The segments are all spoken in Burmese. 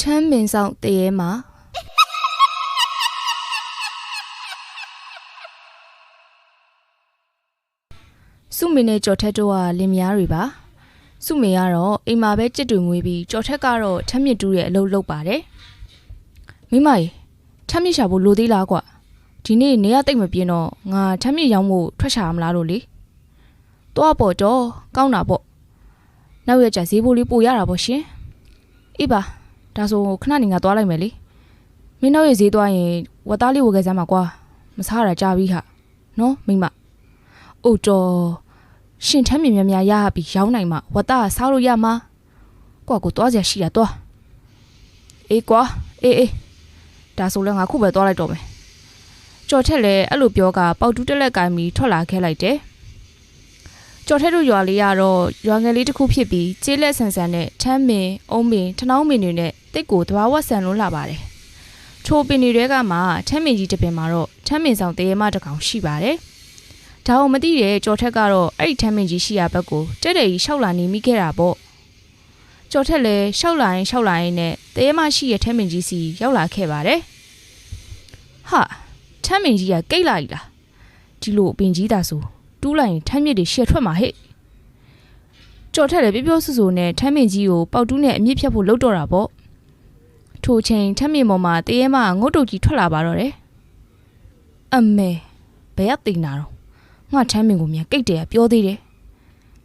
ချမ်းမင်ဆောင်တရေမှာစုမင်းနဲ့ကြော်ထက်တို့ကလင်မယားတွေပါစုမင်းကတော့အိမ်မှာပဲကြစ်တွေမွေးပြီးကြော်ထက်ကတော့ထမ်းမြစ်တူးရဲ့အလုပ်လုပ်ပါတယ်မိမကြီးထမ်းမြစ်ရှာဖို့လိုသေးလားကွာဒီနေ့နေရတိတ်မပြင်းတော့ငါထမ်းမြစ်ရောင်းဖို့ထွက်ရှာမလားလို့လေတော့ပေါ့တော့ကောင်းတာပေါ့နောက်ရကြဈေးဖို့လေးပို့ရတာပေါ့ရှင်အေးပါ ဒါဆိုခဏနေငါသွားလိုက်မယ်လေမင်းနောက်ရဈေးသွားရင်ဝတ်သားလေးဝယ်ခဲ့စမ်းပါကွာမစားရတာကြာပြီဟာနော်မိမအိုတော်ရှင်ထမ်းမြင်များများရပြီရောင်းနိုင်မှာဝတ်သားကစားလို့ရမှာကွာကိုသွားစရာရှိတာသွားအေးကွာအေးအေးဒါဆိုလည်းငါခုပဲသွားလိုက်တော့မယ်ကြော်ထက်လည်းအဲ့လိုပြောကပေါက်တူးတက်လက်ကိုင်းပြီးထွက်လာခဲ့လိုက်တယ် ကျော်ထက်တို့ရွာလေးကတော့ရွာငယ်လေးတစ်ခုဖြစ်ပြီးကျေးလက်ဆန်ဆန်နဲ့ထမ်းမင်အုံးမင်ထနောင်းမင်တွေနဲ့တိတ်ကိုတဘာဝဆန်လို့လာပါတယ်။ထိုပင်တွေကမှထမ်းမင်ကြီးတစ်ပင်မှာတော့ထမ်းမင်ဆောင်တရေမတစ်ကောင်ရှိပါတယ်။ဒါအောင်မသိတဲ့ကျော်ထက်ကတော့အဲ့ဒီထမ်းမင်ကြီးရှိရာဘက်ကိုတဲ့တဲ့ကြီးရှောက်လာနေမိခဲ့တာပေါ့။ကျော်ထက်လည်းရှောက်လာရင်ရှောက်လာရင်နဲ့တရေမရှိရဲ့ထမ်းမင်ကြီးစီရောက်လာခဲ့ပါတယ်။ဟာထမ်းမင်ကြီးကကိတ်လာ E လား။ဒီလိုအပင်ကြီးတာဆို တူးလိုက်ရင်ထမ်းမြစ်တွေရှယ်ထွက်မှာဟဲ့ကြော်ထက်လည်းပြပြဆူဆူနဲ့ထမ်းမြင့်ကြီးကိုပေါက်တူးနဲ့အမြင့်ဖြတ်ဖို့လှုပ်တော့တာပေါ့ထိုချိန်ထမ်းမြင့်ပေါ်မှာတရေမငုတ်တုတ်ကြီးထွက်လာပါတော့တယ်အမေဘယ်ရသိနာတော့ငါထမ်းမြင့်ကိုမြန်ကိတ်တယ်ပြောသေးတယ်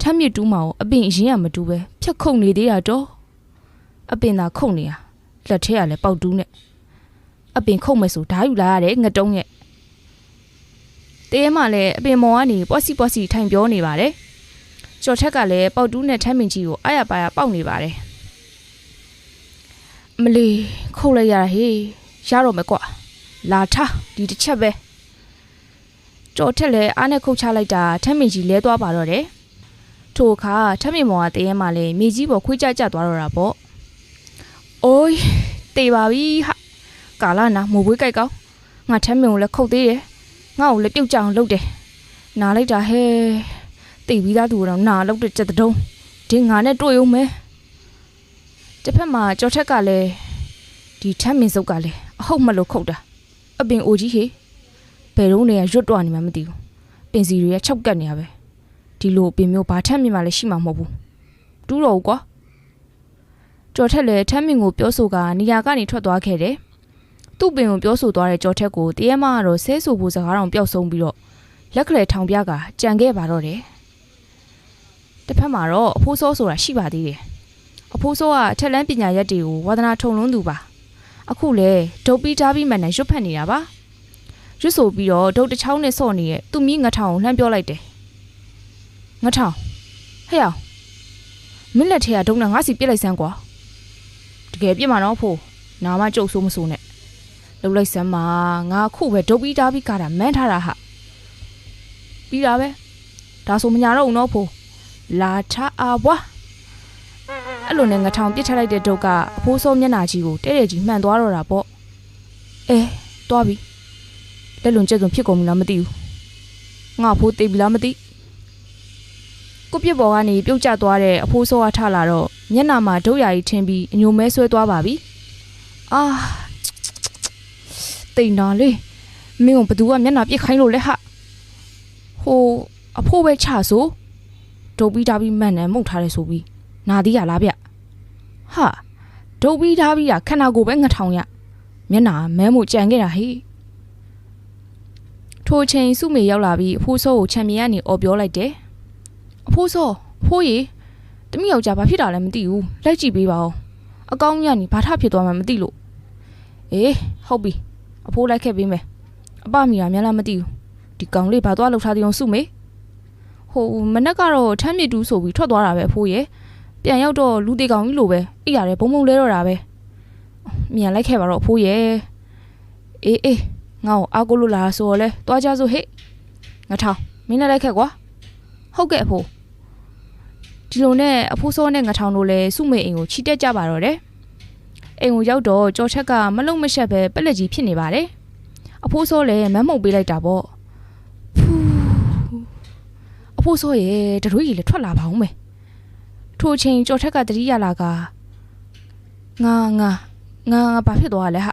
ထမ်းမြင့်တူးမှာကိုအပင်အရင်ကမတူးပဲဖြတ်ခုန်နေသေးတာတော့အပင်သာခုန်နေတာလက်ထဲကလည်းပေါက်တူးနဲ့အပင်ခုန်မယ်ဆိုဓာယူလာရတယ်ငတုံးရဲ့ တေးမလည်းအပင်မော်ကနေပွက်စီပွက်စီထိုင်ပြောနေပါတယ်။ကျော်ထက်ကလည်းပေါက်တူးနဲ့ထမ်းမင်ကြီးကိုအားရပါရပေါက်နေပါတယ်။အမလီခုတ်လိုက်ရတာဟေးရတော့မယ်ကွာ။လာထားဒီတစ်ချက်ပဲ။ကျော်ထက်လည်းအားနဲ့ခုတ်ချလိုက်တာထမ်းမင်ကြီးလဲသွားပါတော့တယ်။ထိုအခါထမ်းမင်မော်ကတေးမလည်းမြေကြီးပေါ်ခွေးကြကြသွားတော့တာပေါ့။အိုးတေးပါပြီဟာ။ကာလာနာမိုးပွေးကြိုက်ကောင်းငါထမ်းမင်ကိုလည်းခုတ်သေးတယ်။ ငါ့ကိုလည်းပြုတ်ကြအောင်လုပ်တယ်။နားလိုက်တာဟဲ့။တိတ်ပြီးသားသူကတော့နားလောက်တဲ့ကြက်တုံးဒီငါနဲ့တွေ့အောင်မယ်။တစ်ဖက်မှာကြော်ထက်ကလည်းဒီထမ်းမင်စုပ်ကလည်းအဟုတ်မလို့ခုတ်တာ။အပင်အိုကြီးဟေဘယ်တော့နေရရွတ်တော့နေမှမသိဘူး။ပင်စီတွေက၆ကတ်နေရပဲ။ဒီလိုပင်မျိုးဘာထမ်းမြင်မှလည်းရှိမှာမဟုတ်ဘူး။တူးတော့ကွာ။ကြော်ထက်လည်းထမ်းမင်ကိုပြောဆိုကနေရာကနေထွက်သွားခဲ့တယ်။ သူ့ပင်ကိုပြောဆိုသွားတဲ့ကြောထက်ကိုတရေမကတော့ဆဲဆူဖို့စကားတော်ပျောက်ဆုံးပြီးတော့လက်ကလေးထောင်ပြကကြံခဲ့ပါတော့တယ်။တစ်ဖက်မှာတော့အဖိုးစောဆိုတာရှိပါသေးတယ်။အဖိုးစောကအထက်လန်းပညာရက်တွေကိုဝါသနာထုံလွန်းသူပါ။အခုလေဒုတ်ပြီးတားပြီးမှန်နဲ့ရွတ်ဖက်နေတာပါ။ရွတ်ဆိုပြီးတော့ဒုတ်တစ်ချောင်းနဲ့ဆော့နေတဲ့သူ့မိငထောင်ကိုလှမ်းပြောလိုက်တယ်။ငထောင်ဟဲ့အောင်မင်းလက်ထဲကဒုံနဲ့ငါစီပြစ်လိုက်စမ်းကွာ။တကယ်ပြစ်မှာတော့ဖို့နာမကြုတ်ဆိုးမဆိုးနဲ့ လှုပ်လိုက်စမ်းပါငါအခုပဲဒုတ်ပြီးတားပြီးကားတာမန်းထားတာဟာပြီးတာပဲဒါဆိုမညာတော့ဘူးနော်ဖိုးလာချအာဘွားအဲ့လိုနဲ့ငထောင်ပြစ်ထလိုက်တဲ့ဒုတ်ကအဖိုးစောမျက်နှာကြီးကိုတဲ့တဲ့ကြီးမှန်သွားတော့တာပေါ့အဲသွားပြီလက်လွန်ကျက်စွန်ဖြစ်ကုန်ပြီလားမသိဘူးငါအဖိုးသိပြီလားမသိကိုပြစ်ပေါ်ကနေပြုတ်ကျသွားတဲ့အဖိုးစောကထလာတော့မျက်နှာမှာဒုတ်ရာကြီးထင်းပြီးအညိုမဲဆွဲသွားပါပြီအာ တိန်နာလေးမင်းကဘသူကမျက်နှာပြစ်ခိုင်းလို့လဲဟာဟိုအဖိုးပဲချဆိုဒုတ်ပြီးတာပြီးမှန်တယ်မှုတ်ထားတယ်ဆိုပြီးနာသေးရလားဗျဟာဒုတ်ပြီးတာပြီးကခန္ဓာကိုယ်ပဲငထောင်ရမျက်နှာမဲမှုကြံခဲ့တာဟေ့ထိုအချိန်စုမေရောက်လာပြီးအဖိုးစောကိုချန်ပီယံကနေអော်ပြောလိုက်တယ်အဖိုးစောဖိုးရီတမိယောက်ျားဘာဖြစ်တာလဲမသိဘူးလိုက်ကြည့်ပေးပါဦးအကောင်းညနေဘာထဖြစ်သွားမှမသိလို့အေးဟုတ်ပြီ အဖိုးလိုက်ခဲ့ပေးမယ်အပမီရာများလားမသိဘူးဒီကောင်လေးဘာသွားလှုပ်ထားသေးအောင်စုမေဟိုမနက်ကတော့ထမ်းမြစ်တူးဆိုပြီးထွက်သွားတာပဲအဖိုးရဲ့ပြန်ရောက်တော့လူသေးကောင်ကြီးလိုပဲအိပ်ရတယ်ဘုံဘုံလဲတော့တာပဲမြန်လိုက်ခဲ့ပါတော့အဖိုးရဲ့အေးအေးငါ့ကိုအားကိုလို့လာဆိုတော့လဲသွားကြစို့ဟဲ့ငါထောင်မင်းလည်းလိုက်ခဲ့ကွာဟုတ်ကဲ့အဖိုးဒီလိုနဲ့အဖိုးစောနဲ့ငါထောင်တို့လဲစုမေအိမ်ကိုချီတက်ကြပါတော့တယ် အိမ်ကိုရောက်တော့ကြော်ချက်ကမလုံမရှက်ပဲပက်လက်ကြီးဖြစ်နေပါတယ်။အဖိုးစောလည်းမမ်းမှုတ်ပေးလိုက်တာပေါ့။ဖူးအဖိုးစောရဲ့တရွေးကြီးလည်းထွက်လာပါဦးမယ်။ထိုအချိန်ကြော်ထက်ကတတိယလာကငါငါငါငါဘာဖြစ်သွားလဲဟာ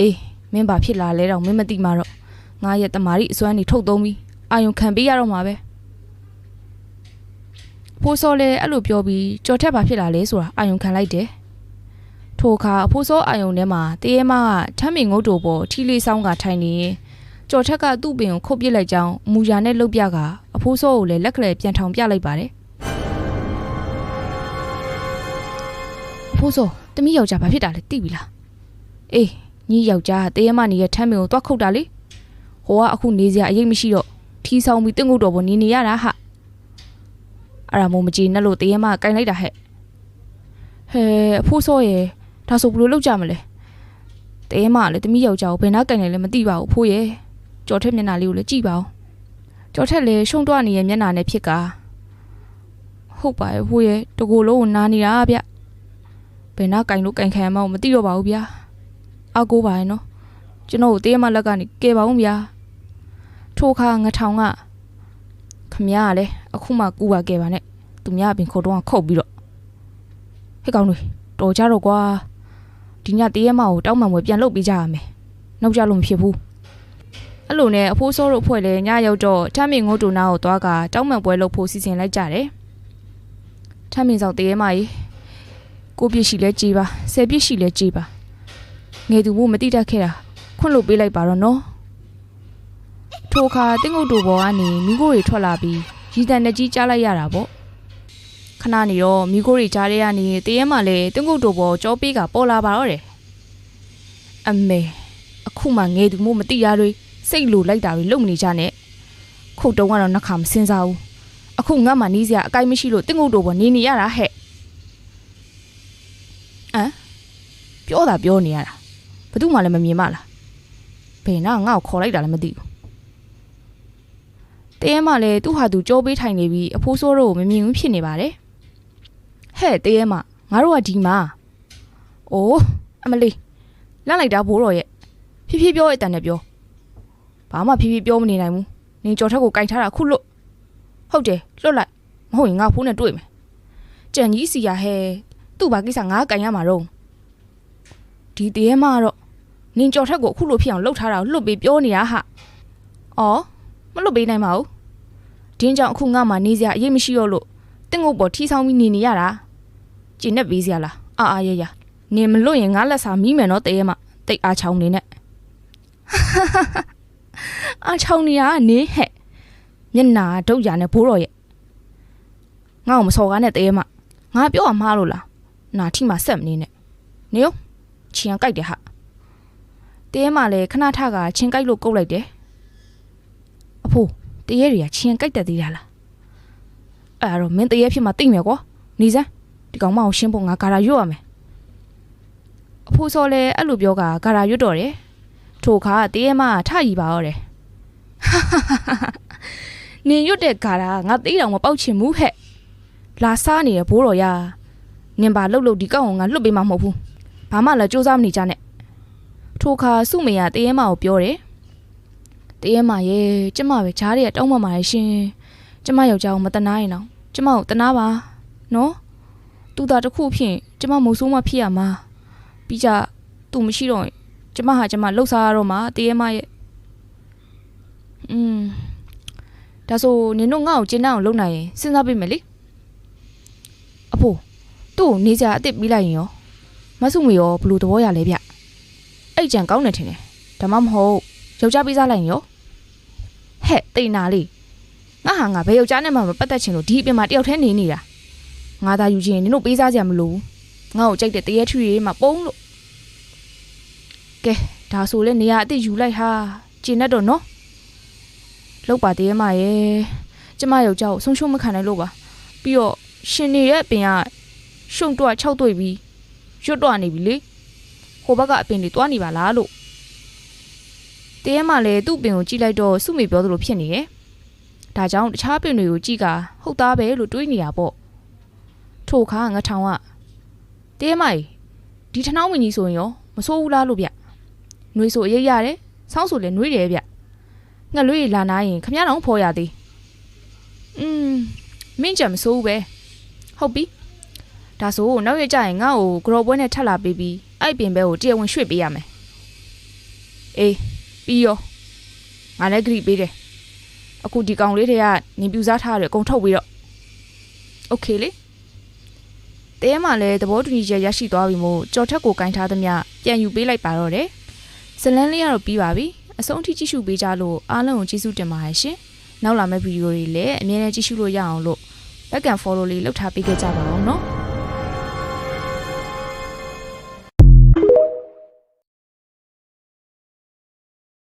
အေးမင်းဘာဖြစ်လာလဲတော့မင်းမသိမှာတော့ငါရဲ့တမာရီအစွမ်းနေထုတ်သုံးပြီးအာယုံခံပေးရတော့မှာပဲဖိုးစောလည်းအဲ့လိုပြောပြီးကြော်ထက်ဘာဖြစ်လာလဲဆိုတာအာယုံခံလိုက်တယ် ထိုအခါအဖိုးစောအာယုံထဲမှာတရေမကထမ်းမင်ငုတ်တိုပေါ်ထီလေးဆောင်ကထိုင်နေရင်ကြော်ထက်ကသူ့ပင်ကိုခုတ်ပစ်လိုက်ကြောင်းအမူအရာနဲ့လှုပ်ပြကအဖိုးစောကိုလည်းလက်ကလေးပြန်ထောင်ပြလိုက်ပါတယ်အဖိုးစောတမီးယောက်ျားဘာဖြစ်တာလဲသိပြီလားအေးညီယောက်ျားတရေမနေရဲ့ထမ်းမင်ကိုတွားခုတ်တာလေဟိုကအခုနေစရာအရေးမရှိတော့ထီဆောင်ပြီးတင့်ငုတ်တော်ပေါ်နေနေရတာဟာအဲ့ဒါမို့မကြည်နဲ့လို့တရေမကင်လိုက်တာဟဲ့ဟဲအဖိုးစောရဲ့ ဒါဆိုဘယ်လိုလုပ်ကြမလဲတရေမကလည်းတမီးယောက်ျားကိုဘယ်နှကင်လဲလည်းမသိပါဘူးအဖိုးရဲ့ကြော်ထက်မျက်နှာလေးကိုလည်းကြည့်ပါဦးကြော်ထက်လည်းရှုံတွနေရဲ့မျက်နှာနဲ့ဖြစ်ကဟုတ်ပါရဲ့ဟိုရဲ့တကူလုံးကိုနားနေတာဗျဘယ်နာကင်လို့ကင်ခံရမှမသိတော့ပါဘူးဗျာအကိုပါရဲ့နော်ကျွန်တော်ကိုတေးမလက်ကနေကဲပါဦးဗျာထိုခါငထောင်ကခမရကလည်းအခုမှကူပါကဲပါနဲ့သူများပင်ခုတ်တော့ခုတ်ပြီးတော့ဟဲ့ကောင်တွေတော်ကြတော့ကွာ ဒီညတေးရမကိုတောင်းမှန်ဝယ်ပြန်လုပ်ပေးကြရမယ်နောက်ကြလို့မဖြစ်ဘူးအဲ့လိုနဲ့အဖိုးစောတို့အဖွဲ့လည်းညရောက်တော့ထမ်းမင်ငုတ်တူနာကိုသွားကတောင်းမှန်ပွဲလုပ်ဖို့စီစဉ်လိုက်ကြတယ်။ထမ်းမင်ဆောင်တရေမကြီးကိုပြစ်ရှိလဲကြေးပါဆယ်ပြစ်ရှိလဲကြေးပါငယ်သူမို့မတိတတ်ခဲ့တာခွန့်လို့ပေးလိုက်ပါတော့နော်။ထိုအခါတင်းငုတ်တူဘောကနေမိခိုးတွေထွက်လာပြီးရီတန်နဲ့ကြီးကြားလိုက်ရတာပေါ့။ ခဏနေတော့မိခိုးတွေကြားထဲကနေတရေမလည်းတင်းငုတ်တူဘောကြောပေးကပေါ်လာပါတော့တယ်။အမေအခုမှငယ်သူမို့မတိရတွေစိတ်လိုလိုက်တာတွေလုံမနေကြနဲ့ခုတ်တုံးကတော့နှခါမစင်စားဘူးအခုငတ်မှနီးစရာအကိုက်မရှိလို့တင့်ငုတ်တော်ပေါ်နေနေရတာဟဲ့ဟမ်ပြောတာပြောနေရတာဘသူမှလည်းမမြင်မလားဘယ်နာငါ့ကိုခေါ်လိုက်တာလည်းမသိဘူးတဲရဲမလည်းသူ့ဟာသူကြောပေးထိုင်နေပြီးအဖိုးစိုးတို့ကိုမမြင်ဘူးဖြစ်နေပါတယ် ဟဲ့တဲရဲမငါတို့ကဒီမှာအိုးအမလေးလန့်လိုက်တာဘိုးတော်ရဲ့ဖြည်းဖြည်းပြောရဲ့တန်နဲ့ပြောဘာမှဖြည်းဖြည်းပြောမနေနိုင်ဘူးနင်ကြော်ထက်ကိုကင်ထားတာခုလွတ်ဟုတ်တယ်လွတ်လိုက်မဟုတ်ရင်ငါဖုန်းနဲ့တွေ့မယ်ကြံကြီးစီရဟဲသူ့ဘာကိစ္စငါကင်ရမှာတော့ဒီတည်းမှာတော့နင်ကြော်ထက်ကိုအခုလိုဖြစ်အောင်လှုပ်ထားတာကိုလွတ်ပြီးပြောနေတာဟာအော်မလွတ်ပေးနိုင်ပါဘူးဒင်းကြောင့်အခုငါမှနေစရာအရေးမရှိတော့လို့တင့်ငုတ်ပေါ်ထီဆောင်ပြီးနေနေရတာ ကျင်နဲ့ပေးစရာလားအာအာရရနင်မလွတ်ရင်ငါလက်စာမီးမယ်နော်တည်းမှာတိတ်အားချောင်းနေနဲ့အာချောင်းနေရကနေဟဲ့မျက်နာဒုတ်ရနဲ့ဘိုးတော်ရဲ့ငါ့ကိုမစော်ကားနဲ့တဲမငါပြောအောင်မှားလို့လားနာထိမှဆက်မနေနဲ့နေရောချီအောင်ကြိုက်တယ်ဟာတဲမလည်းခဏထကချင်းကြိုက်လို့ကုတ်လိုက်တယ်အဖိုးတရေတွေကချင်းကြိုက်တတ်သေးတာလားအဲ့ဒါတော့မင်းတရေဖြစ်မှတိတ်မယ်ကွာနေစမ်း ဒီကောင်မအောင်ရှင်းဖို့ငါဂါရာရွတ်ရမယ်အဖိုးစောလည်းအဲ့လိုပြောကဂါရာရွတ်တော့တယ်ထိုခါတရေမထရီပါတော့တယ်နင်ရွတ်တဲ့ဂါရာငါသေးတောင်မပေါက်ချင်ဘူးဟဲ့လာစားနေရဘိုးတော်ရနင်ပါလှုပ်လှုပ်ဒီကောက်ကိုငါလွတ်ပေးမှာမဟုတ်ဘူးဘာမှလည်းစူးစမ်းမနေကြနဲ့ထိုခါစုမေရတရေမကိုပြောတယ်တရေမရဲ့ကျမပဲဂျားတွေကတောင်းပန်ပါရဲ့ရှင်ကျမယောက်ျားကိုမတနာရင်တော့ကျမကိုတနာပါနော် သူသားတစ်ခုဖြင့်ကျမမုံဆိုးမဖြစ်ရမှာပြီးကြသူမရှိတော့ရင်ကျမဟာကျမလှုပ်ရှားရတော့မှာတရေမရဲ့อืมဒါဆိုနင်တို့ငါ့ကိုကျင်းအောင်လုပ်နိုင်ရင်စဉ်းစားပေးမယ်လေအဖိုးသူ့ကိုနေကြအစ်စ်ပြီးလိုက်ရင်ရောမဆုမေရောဘယ်လိုသဘောရလဲဗျအဲ့ကြံကောင်းနေထင်တယ်ဒါမှမဟုတ်ယောက်ျားပေးစားလိုက်ရင်ရောဟဲ့တိတ်နာလေးငါဟာငါဘယ်ယောက်ျားနဲ့မှမပတ်သက်ချင်လို့ဒီအပြင်မှာတယောက်တည်းနေနေတာ ငါသာယူချင်ရင်နင်တို့ပေးစားကြရမလို့ငါ့ကိုကြိုက်တဲ့တရေထူတွေမှာပုံလို့ဒါဆိုလဲနေရာအစ်စ်ယူလိုက်ဟာကျင်တတ်တော့နော်လောက်ပါတည်းမရဲ့ကျမယောက်ျားကိုဆုံးရှုံးမခံနိုင်လို့ပါပြီးတော့ရှင်နေရဲ့အပင်ကရှုံတော့၆တွေ့ပြီးရွတ်တော့နေပြီလေဟိုဘက်ကအပင်တွေတွားနေပါလားလို့တည်းမလည်းသူ့ပင်ကိုကြည့်လိုက်တော့စုမေပြောသလိုဖြစ်နေရဲ့ဒါကြောင့်တခြားပင်တွေကိုကြည့်ကဟုတ်သားပဲလို့တွေးနေတာပေါ့ ထို့ခါငထောင်ကတည်းမကြီးဒီထနှောင်းဝင်ကြီးဆိုရင်ရောမစိုးဘူးလားလို့ဗျ နှွေးဆိုအရေးရတယ်ဆောင်းဆိုလည်းနှွေးတယ်ဗျငှက်လွေးလာနာရင်ခမရတော့ဖော်ရသေးอืมမင်းကြံမစိုးဘူးပဲဟုတ်ပြီဒါဆိုနောက်ရကြရင်ငါ့ကိုဂရောပွဲနဲ့ထပ်လာပေးပြီးအ အဲ့ပင်ဘဲကိုတရားဝင်ရွှေ့ပေးရမယ်အေးပြီးရောငါလည်းဂရိပေးတယ်အခုဒီကောင်လေးတွေကနင်ပြူစားထားရတယ်အကုန်ထုတ်ပြီးတော့โอเคလေ တဲမှာလည်းသဘောတူညီချက်ရရှိသွားပြီမို့ကြော်ထက်ကိုကင်ထားသမျှပြန်ယူပေးလိုက်ပါတော့တယ်ဇလန်းလေးကတော့ပြီးပါပြီအဆုံးထိကြည့်ရှုပေးကြလို့အားလုံးကိုကျေးဇူးတင်ပါတယ်ရှင်နောက်လာမယ့်ဗီဒီယိုတွေလည်းအမြဲတမ်းကြည့်ရှုလို့ရအောင်လို့ back and follow လေးလုပ်ထားပေးခဲ့ကြပါအောင်နော်